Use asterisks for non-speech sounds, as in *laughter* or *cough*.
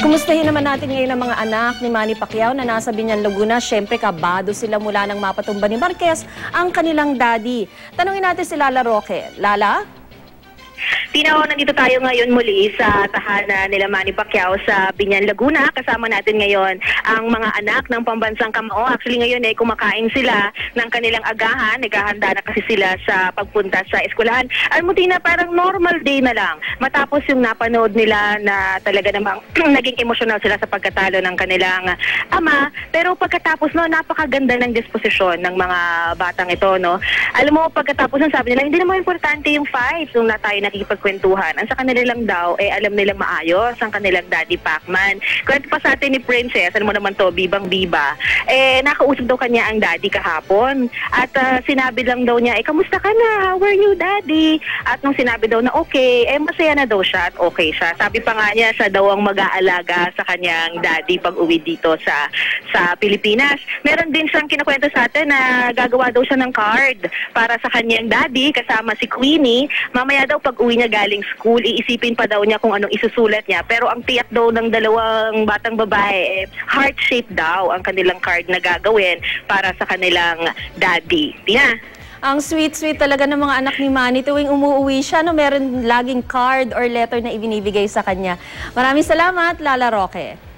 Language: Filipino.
Kumustahin naman natin ngayon ang mga anak ni Manny Pacquiao na nasa Binyan, Laguna. Siyempre, kabado sila mula ng mapatumba ni Marquez ang kanilang daddy. Tanungin natin si Lala Roque. Lala? Tinaw, nandito tayo ngayon muli sa tahanan nila Manny Pacquiao sa Binyan, Laguna. Kasama natin ngayon ang mga anak ng pambansang kamao. Actually ngayon eh, kumakain sila ng kanilang agahan. Naghahanda na kasi sila sa pagpunta sa eskwelahan. Alam mo, Tina, parang normal day na lang. Matapos yung napanood nila na talaga namang *clears throat* naging emosyonal sila sa pagkatalo ng kanilang ama. Pero pagkatapos no, napakaganda ng disposisyon ng mga batang ito. No? Alam mo, pagkatapos nun, sabi nila, hindi naman importante yung fight nung na tayo nakikipagkwentuhan. Ang sa kanila lang daw, eh alam nila maayos ang kanilang daddy Pacman. Kwento pa sa atin ni Princess, ano mo naman to, bibang biba, eh nakausap daw kanya ang daddy kahapon. At ah, sinabi lang daw niya, eh kamusta ka na? How are you daddy? At nung sinabi daw na okay, eh masaya na daw siya at okay siya. Sabi pa nga niya, siya daw ang mag-aalaga sa kanyang daddy pag uwi dito sa sa Pilipinas. Meron din siyang kinukwento sa atin na gagawa daw siya ng card para sa kanyang daddy kasama si Queenie. Mamaya daw pag uwi niya galing school, iisipin pa daw niya kung anong isusulat niya. Pero ang tiyak daw ng dalawang batang babae, eh, heart-shaped daw ang kanilang card na gagawin para sa kanilang daddy. Tina? Ang sweet-sweet talaga ng mga anak ni Manny tuwing umuwi siya, no, meron laging card or letter na ibinibigay sa kanya. Maraming salamat, Lala Roque.